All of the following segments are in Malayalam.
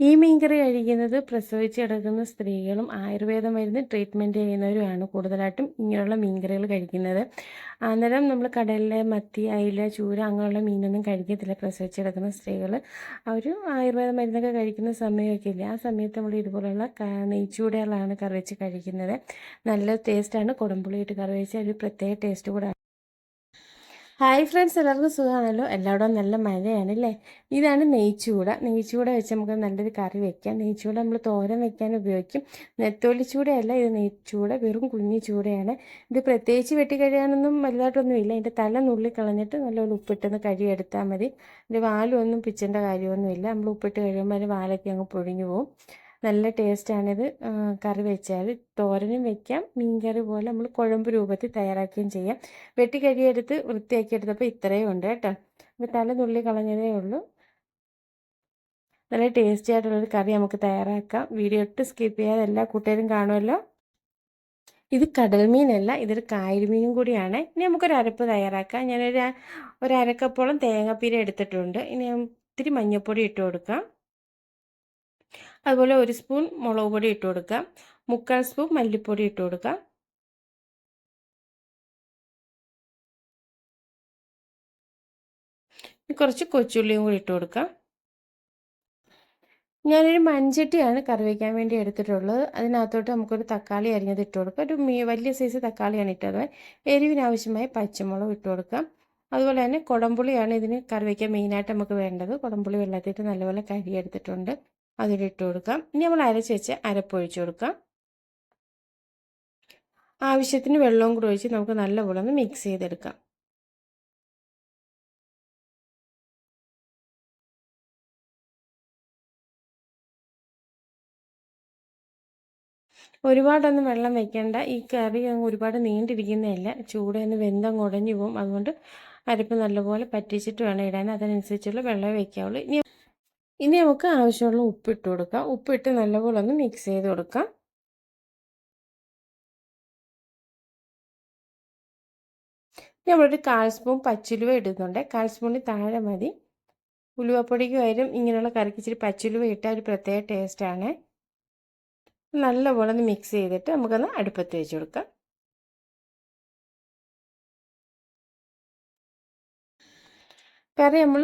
ഈ മീൻകറി കഴിക്കുന്നത് പ്രസവിച്ച് കിടക്കുന്ന സ്ത്രീകളും ആയുർവേദ മരുന്ന് ട്രീറ്റ്മെന്റ് ചെയ്യുന്നവരുമാണ് കൂടുതലായിട്ടും ഇങ്ങനെയുള്ള മീൻകറികൾ കഴിക്കുന്നത്. അന്നേരം നമ്മൾ കടലിലെ മത്തി അയില ചൂര അങ്ങനെയുള്ള മീനൊന്നും കഴിക്കത്തില്ല പ്രസവിച്ച് കിടക്കുന്ന സ്ത്രീകൾ അവർ ആയുർവേദ മരുന്നൊക്കെ കഴിക്കുന്ന സമയമൊക്കെ ഇല്ല? ആ സമയത്ത് നമ്മൾ ഇതുപോലുള്ള നെയ്ച്ചൂടകളാണ് കറി വെച്ച് കഴിക്കുന്നത്. നല്ല ടേസ്റ്റാണ് കുടംപുളിയിട്ട് കറി വെച്ചാൽ ഒരു പ്രത്യേക ടേസ്റ്റ് കൂടെ ഹായ് ഫ്രണ്ട്സ് എല്ലാവർക്കും സുഖമാണല്ലോ? എല്ലായിടവും നല്ല മഴയാണ് അല്ലേ ഇതാണ് നെയ്ച്ചൂട. നെയ്ച്ചൂട വെച്ച് നമുക്ക് നല്ലൊരു കറി വെക്കാം. നെയ്ച്ചൂട നമ്മൾ തോരൻ വെക്കാൻ ഉപയോഗിക്കും. നെത്തോലിച്ചൂടയല്ല ഇത് നെയ്ച്ചൂട വെറും കുഞ്ഞി ചൂടയാണ്. ഇത് പ്രത്യേകിച്ച് വെട്ടിക്കഴിയാനൊന്നും വലുതായിട്ടൊന്നും ഇല്ല. അതിന്റെ തല നുള്ളി കളഞ്ഞിട്ട് നല്ലൊരു ഉപ്പിട്ടൊന്ന് കഴുകിയെടുത്താൽ മതി. അതിന്റെ വാലൊന്നും പിച്ചേണ്ട കാര്യമൊന്നുമില്ല നമ്മൾ ഉപ്പിട്ട് കഴിയുമ്പോൾ അതിന്റെ വാലൊക്കെ അങ്ങ് പൊഴിഞ്ഞു പോകും നല്ല ടേസ്റ്റാണിത്. കറി വെച്ചാൽ തോരനും വെക്കാം. മീൻ കറി പോലെ നമ്മൾ കുഴമ്പ് രൂപത്തിൽ തയ്യാറാക്കുകയും ചെയ്യാം. വെട്ടി കഴിയെടുത്ത് വൃത്തിയാക്കി എടുത്തപ്പോൾ ഇത്രയും ഉണ്ട് കേട്ടോ. അപ്പോൾ തല നുള്ളി കളഞ്ഞതേ ഉള്ളൂ. നല്ല ടേസ്റ്റി ആയിട്ടുള്ളൊരു കറി നമുക്ക് തയ്യാറാക്കാം. വീഡിയോ ഇട്ട് സ്കിപ്പ് ചെയ്യാതെ എല്ലാ കൂട്ടുകാരും കാണുമല്ലോ. ഇത് കടൽ മീനല്ല ഇതൊരു കായൽ മീനും കൂടിയാണ്. ഇനി നമുക്കൊരു അരപ്പ് തയ്യാറാക്കാം. ഞാനൊരു ഒരു അരക്കപ്പോളം തേങ്ങാപ്പീര എടുത്തിട്ടുണ്ട്. ഇനി ഇത്തിരി മഞ്ഞൾപ്പൊടി ഇട്ട് കൊടുക്കാം. അതുപോലെ ഒരു സ്പൂൺ മുളക് പൊടി ഇട്ട് കൊടുക്കുക മുക്കാൽ സ്പൂൺ മല്ലിപ്പൊടി ഇട്ട് കൊടുക്കുക കുറച്ച് കൊച്ചുള്ളിയും കൂടി ഇട്ട് കൊടുക്കാം. ഞാനൊരു മൺചട്ടിയാണ് കറി വയ്ക്കാൻ വേണ്ടി എടുത്തിട്ടുള്ളത്. അതിനകത്തോട്ട് നമുക്കൊരു തക്കാളി അരിഞ്ഞത് ഇട്ട് കൊടുക്കാം. ഒരു മീ വലിയ സൈസ് തക്കാളിയാണ് ഇട്ടത്. എരിവിനാവശ്യമായ പച്ചമുളക് ഇട്ട് കൊടുക്കാം. അതുപോലെ തന്നെ കുടംപുളിയാണ് ഇതിന് കറി വയ്ക്കാൻ മെയിനായിട്ട് നമുക്ക് വേണ്ടത്. കുടംപുളി വെള്ളത്തിട്ട് നല്ലപോലെ കഴുകിയെടുത്തിട്ടുണ്ട് അതിലിട്ട് കൊടുക്കാം. ഇനി നമ്മൾ അരച്ച് വെച്ച് അരപ്പൊഴിച്ച് കൊടുക്കാം. ആവശ്യത്തിന് വെള്ളവും കൂടി ഒഴിച്ച് നമുക്ക് നല്ലപോലെ ഒന്ന് മിക്സ് ചെയ്തെടുക്കാം. ഒരുപാടൊന്നും വെള്ളം വെക്കേണ്ട. ഈ കറി ഒരുപാട് നീണ്ടിരിക്കുന്നതല്ല. ചൂടൊന്ന് വെന്തം കുടഞ്ഞു പോകും. അതുകൊണ്ട് അരപ്പ് നല്ലപോലെ പറ്റിച്ചിട്ട് വേണം ഇടാൻ. അതിനനുസരിച്ചുള്ള വെള്ളം വയ്ക്കാവുള്ളൂ ഇനി ഇനി നമുക്ക് ആവശ്യമുള്ള ഉപ്പിട്ട് കൊടുക്കാം. ഉപ്പിട്ട് നല്ലപോലെ ഒന്ന് മിക്സ് ചെയ്ത് കൊടുക്കാം. നമ്മളൊരു കാൽ സ്പൂൺ പച്ചുലുവ ഇടുന്നുണ്ട്. കാൽ സ്പൂണിൽ താഴെ മതി. ഉലുവപ്പൊടിക്ക് വരും ഇങ്ങനെയുള്ള കറിക്ക് ഇച്ചിരി പച്ചുലുവ ഇട്ടാൽ ഒരു പ്രത്യേക ടേസ്റ്റാണ് നല്ലപോലെ ഒന്ന് മിക്സ് ചെയ്തിട്ട് നമുക്കൊന്ന് അടുപ്പത്ത് വെച്ച് കൊടുക്കാം. കറി നമ്മൾ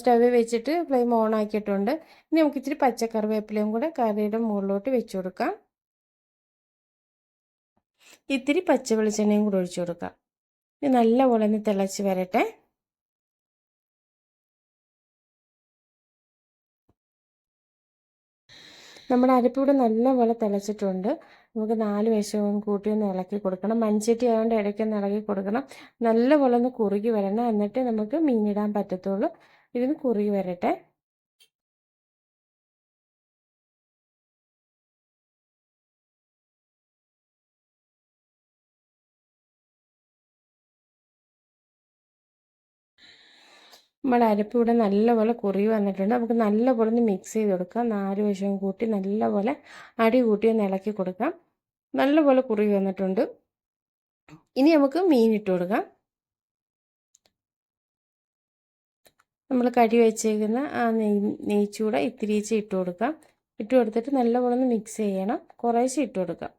സ്റ്റവ് വെച്ചിട്ട് ഫ്ലെയിം ഓൺ ആക്കിയിട്ടുണ്ട്. ഇനി നമുക്ക് ഇച്ചിരി പച്ചക്കറിവേപ്പിലയും കൂടെ കറിയുടെ മുകളിലോട്ട് വെച്ച് കൊടുക്കാം. ഇത്തിരി പച്ച വെളിച്ചെണ്ണയും കൂടെ ഒഴിച്ചു കൊടുക്കാം. ഇത് നല്ലപോലെ ഒന്ന് തിളച്ച് വരട്ടെ. നമ്മുടെ അരപ്പിവിടെ നല്ലപോലെ തിളച്ചിട്ടുണ്ട്. നമുക്ക് നാല് വശവും കൂട്ടി ഒന്ന് ഇളക്കി കൊടുക്കണം. മൺചട്ടി ആയതുകൊണ്ട് ഇടയ്ക്കൊന്ന് ഇളക്കി കൊടുക്കണം. നല്ലപോലെ ഒന്ന് കുറുകി വരണം. എന്നിട്ട് നമുക്ക് മീനിടാൻ പറ്റത്തുള്ളൂ. ഇതിന് കുറുകി വരട്ടെ. നമ്മുടെ അരപ്പ് ഇവിടെ നല്ലപോലെ കുറി വന്നിട്ടുണ്ട്. നമുക്ക് നല്ലപോലെ ഒന്ന് മിക്സ് ചെയ്ത് കൊടുക്കാം. നാല് വശവും കൂട്ടി നല്ലപോലെ അടി കൂട്ടി ഒന്ന് ഇളക്കി കൊടുക്കാം. നല്ലപോലെ കുറി വന്നിട്ടുണ്ട്. ഇനി നമുക്ക് മീൻ ഇട്ട് കൊടുക്കാം. നമ്മൾ കടി വെച്ചേക്കുന്ന ആ നെയ് നെയ്ച്ചൂടെ ഇത്തിരിച്ച് ഇട്ട് കൊടുക്കാം. ഇട്ട് കൊടുത്തിട്ട് നല്ലപോലെ ഒന്ന് മിക്സ് ചെയ്യണം. കുറേശ്ശെ ഇട്ട് കൊടുക്കാം.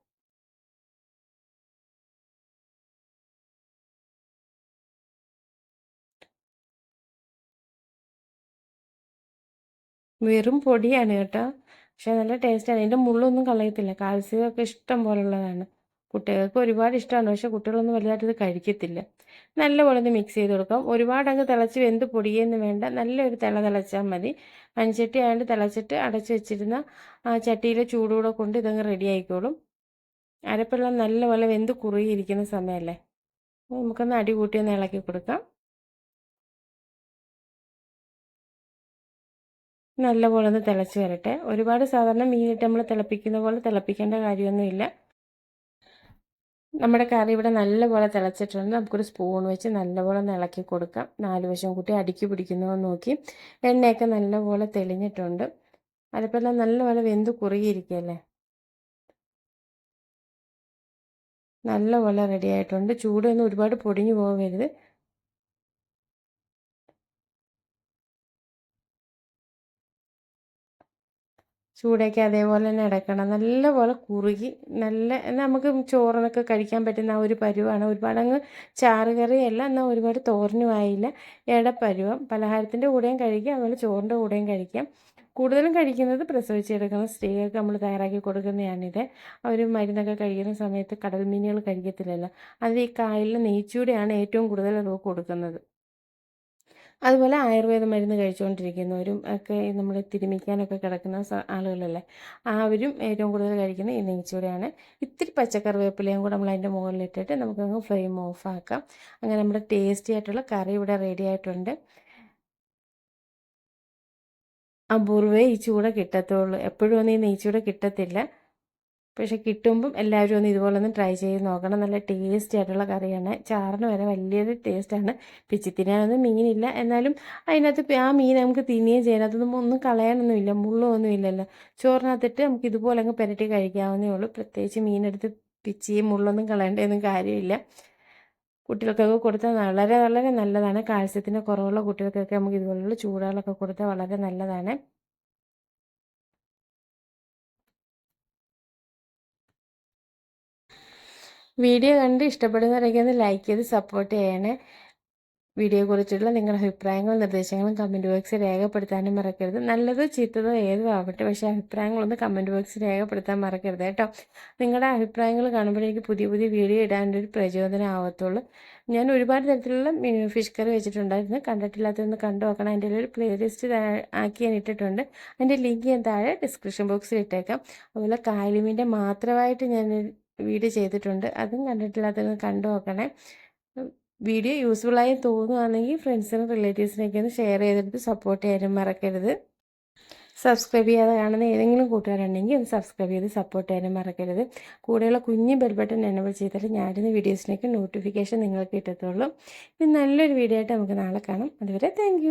വെറും പൊടിയാണ് കേട്ടോ. പക്ഷെ നല്ല ടേസ്റ്റാണ് അതിന്റെ മുള്ളൊന്നും കളയത്തില്ല. കാൽസ്യമൊക്കെ ഇഷ്ടം പോലുള്ളതാണ്. കുട്ടികൾക്ക് ഒരുപാട് ഇഷ്ടമാണ് പക്ഷെ കുട്ടികളൊന്നും വലുതായിട്ട് ഇത് കഴിക്കത്തില്ല. നല്ലപോലെ ഒന്ന് മിക്സ് ചെയ്ത് കൊടുക്കാം. ഒരുപാട് അങ്ങ് തിളച്ച് വെന്ത് പൊടിയെന്ന് വേണ്ട. നല്ലൊരു തിള തിളച്ചാൽ മതി. മൺചട്ടി ആയതുകൊണ്ട് തിളച്ചിട്ട് അടച്ച് വെച്ചിരുന്ന ആ ചട്ടിയിലെ ചൂടുകൂടെ കൊണ്ട് ഇതങ്ങ് റെഡി ആയിക്കോളും. അരപ്പെല്ലാം നല്ലപോലെ വെന്ത് കുറുകിയിരിക്കുന്ന സമയമല്ലേ? നമുക്കൊന്ന് അടി കൂട്ടി ഒന്ന് ഇളക്കി കൊടുക്കാം. നല്ലപോലെ ഒന്ന് തിളച്ച് വരട്ടെ. ഒരുപാട് സാധാരണ മീനിട്ട് നമ്മൾ തിളപ്പിക്കുന്ന പോലെ തിളപ്പിക്കേണ്ട കാര്യമൊന്നുമില്ല. നമ്മുടെ കറി ഇവിടെ നല്ലപോലെ തിളച്ചിട്ടുണ്ട്. നമുക്കൊരു സ്പൂൺ വെച്ച് നല്ലപോലെ ഒന്ന് ഇളക്കി കൊടുക്കാം. നാല് വശം കൂട്ടി അടുക്കി പിടിക്കുന്നതെന്ന് നോക്കി. എണ്ണയൊക്കെ നല്ലപോലെ തെളിഞ്ഞിട്ടുണ്ട്. അതിപ്പെല്ലാം നല്ലപോലെ വെന്ത് കുറുകിയിരിക്കുകയല്ലേ? നല്ലപോലെ റെഡി ആയിട്ടുണ്ട്. ചൂടൊന്നും ഒരുപാട് പൊടിഞ്ഞു പോകരുത്. ചൂടൊക്കെ അതേപോലെ തന്നെ എടുക്കണം നല്ലപോലെ കുറുകി നല്ല നമുക്ക് ചോറിനൊക്കെ കഴിക്കാൻ പറ്റുന്ന ഒരു പരുവാണ്. ഒരുപാടങ്ങ് ചാറ് കറിയല്ല എന്നാൽ ഒരുപാട് തോരനും ആയില്ല ഇടപ്പരുവം പലഹാരത്തിന്റെ കൂടെയും കഴിക്കാം അതുപോലെ ചോറിന്റെ കൂടെയും കഴിക്കാം. കൂടുതലും കഴിക്കുന്നത് പ്രസവിച്ചെടുക്കുന്ന സ്ത്രീകൾക്ക് നമ്മൾ തയ്യാറാക്കി കൊടുക്കുന്നതാണിത്. അവർ മരുന്നൊക്കെ കഴിക്കുന്ന സമയത്ത് കടൽ മീനുകൾ കഴിക്കത്തില്ലല്ലോ. അത് ഈ കായലിൽ നെയ്ച്ചൂടെയാണ് ഏറ്റവും കൂടുതൽ കൊടുക്കുന്നത്. അതുപോലെ ആയുർവേദ മരുന്ന് കഴിച്ചുകൊണ്ടിരിക്കുന്നവരും ഒക്കെ നമ്മൾ തിരുമിക്കാനൊക്കെ കിടക്കുന്ന ആളുകളല്ലേ? അവരും ഏറ്റവും കൂടുതൽ കഴിക്കുന്ന ഈ നെയ്ച്ചൂടെയാണ് ഇത്തിരി പച്ചക്കറി പച്ചക്കറിവേപ്പിലയും കൂടെ നമ്മൾ അതിന്റെ മുകളിലിട്ടിട്ട് നമുക്കങ്ങ് ഫ്ലെയിം ഓഫ് ആക്കാം. അങ്ങനെ നമ്മുടെ ടേസ്റ്റി ആയിട്ടുള്ള കറി ഇവിടെ റെഡി ആയിട്ടുണ്ട്. അപൂർവേ ഈ ചൂട കിട്ടത്തുള്ളൂ. എപ്പോഴും ഒന്നും ഈ നെയ്ച്ചൂട കിട്ടത്തില്ല. പക്ഷെ കിട്ടുമ്പം എല്ലാവരും ഒന്ന് ഇതുപോലെ ഒന്ന് ട്രൈ ചെയ്ത് നോക്കണം. നല്ല ടേസ്റ്റി ആയിട്ടുള്ള കറിയാണ്. ചാറിന് വരെ വലിയൊരു ടേസ്റ്റാണ് പിച്ചിത്തിനാനൊന്നും മീനില്ല. എന്നാലും അതിനകത്ത് ആ മീൻ നമുക്ക് തിന്നുകയും ചെയ്യാം. അതൊന്നും ഒന്നും കളയാനൊന്നുമില്ല. മുള്ളൊന്നും ഇല്ലല്ലോ ചോറിനകത്തിട്ട് നമുക്ക് ഇതുപോലെ അങ്ങ് പുരട്ടി കഴിക്കാവുന്നേ ഉള്ളൂ. പ്രത്യേകിച്ച് മീനെടുത്ത് പിച്ചിയും മുള്ളൊന്നും കളയേണ്ടതൊന്നും കാര്യമില്ല. കുട്ടികൾക്കൊക്കെ കൊടുത്താൽ വളരെ വളരെ നല്ലതാണ്. കാൽസ്യത്തിന്റെ കുറവുള്ള കുട്ടികൾക്കൊക്കെ നമുക്ക് ഇതുപോലുള്ള ചൂടുകളൊക്കെ കൊടുത്താൽ വളരെ നല്ലതാണ്. വീഡിയോ കണ്ട് ഇഷ്ടപ്പെടുന്നവരൊക്കെ ഒന്ന് ലൈക്ക് ചെയ്ത് സപ്പോർട്ട് ചെയ്യണേ. വീഡിയോയെക്കുറിച്ചുള്ള നിങ്ങളുടെ അഭിപ്രായങ്ങളും നിർദ്ദേശങ്ങളും കമന്റ് ബോക്സിൽ രേഖപ്പെടുത്താനും മറക്കരുത്. നല്ലതോ ചീത്തതോ ഏതോ ആവട്ടെ പക്ഷേ അഭിപ്രായങ്ങളൊന്ന് കമന്റ് ബോക്സിൽ രേഖപ്പെടുത്താൻ മറക്കരുത് കേട്ടോ. നിങ്ങളുടെ അഭിപ്രായങ്ങൾ കാണുമ്പോഴേക്ക് പുതിയ പുതിയ വീഡിയോ ഇടാനൊരു പ്രചോദനം ആവത്തുള്ളൂ. ഞാൻ ഒരുപാട് തരത്തിലുള്ള ഫിഷ് കറി വെച്ചിട്ടുണ്ടായിരുന്നു. കണ്ടിട്ടില്ലാത്തതൊന്ന് കണ്ടു നോക്കണം. അതിന്റെ ഒരു പ്ലേലിസ്റ്റ് ആക്കി ഞാൻ ഇട്ടിട്ടുണ്ട്. അതിന്റെ ലിങ്ക് ഞാൻ താഴെ ഡിസ്ക്രിപ്ഷൻ ബോക്സിൽ ഇട്ടേക്കാം. അതുപോലെ കായലുമീന്റെ മാത്രമായിട്ട് ഞാൻ വീഡിയോ ചെയ്തിട്ടുണ്ട്. അതും കണ്ടിട്ടില്ലാത്തതൊന്ന് കണ്ടു നോക്കണേ. വീഡിയോ യൂസ്ഫുള്ളായി തോന്നുകയാണെങ്കിൽ ഫ്രണ്ട്സിനും റിലേറ്റീവ്സിനൊക്കെ ഒന്ന് ഷെയർ ചെയ്തിട്ട് സപ്പോർട്ട് ചെയ്യാനും മറക്കരുത്. സബ്സ്ക്രൈബ് ചെയ്യാതെ കാണുന്ന ഏതെങ്കിലും കൂട്ടുകാരുണ്ടെങ്കിൽ ഒന്ന് സബ്സ്ക്രൈബ് ചെയ്ത് സപ്പോർട്ട് ചെയ്യാനും മറക്കരുത്. കൂടെയുള്ള കുഞ്ഞ് ബെൽ ബട്ടൺ എനബിൾ ചെയ്തിട്ട് ഞാനിന്ന് വീഡിയോസിനൊക്കെ നോട്ടിഫിക്കേഷൻ നിങ്ങൾക്ക് കിട്ടത്തുള്ളൂ. ഇത് നല്ലൊരു വീഡിയോ ആയിട്ട് നമുക്ക് നാളെ കാണാം. അതുവരെ താങ്ക്